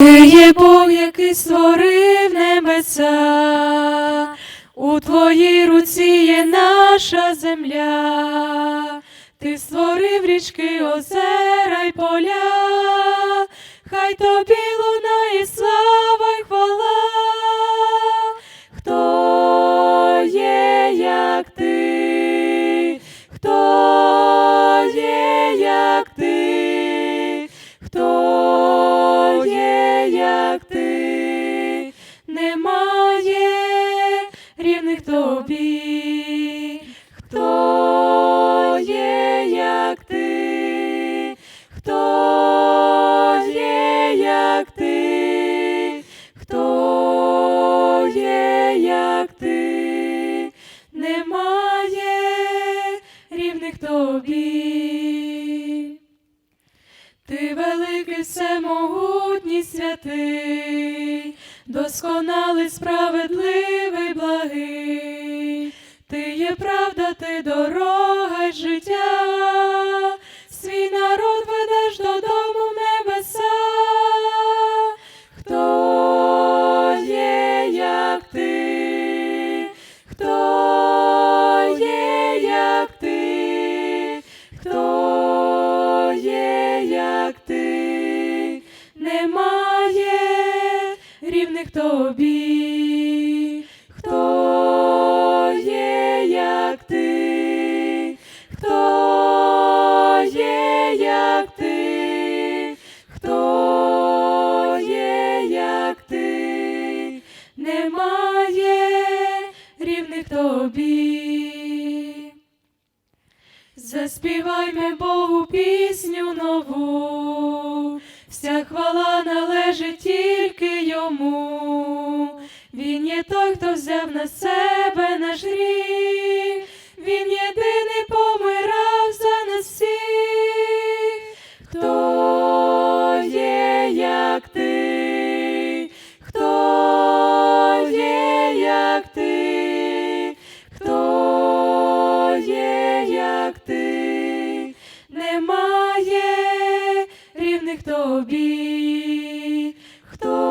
Ти є Бог, який створив небеса, у твоїй руці є наша земля, ти створив річки, озера й поля, хай тобі лунає слава й хвала. Хто є, як ти? Рівних тобі. Ти великий всемогутній святий, досконалий, справедливий, благий. Ти є правда, ти дорога тобі. Хто є, як ти? Хто є, як ти? Хто є, як ти? Немає рівних тобі. Заспіваймо Богу пісню нову, вся хвала належить тільки йому. Він є той, хто взяв на себе Хто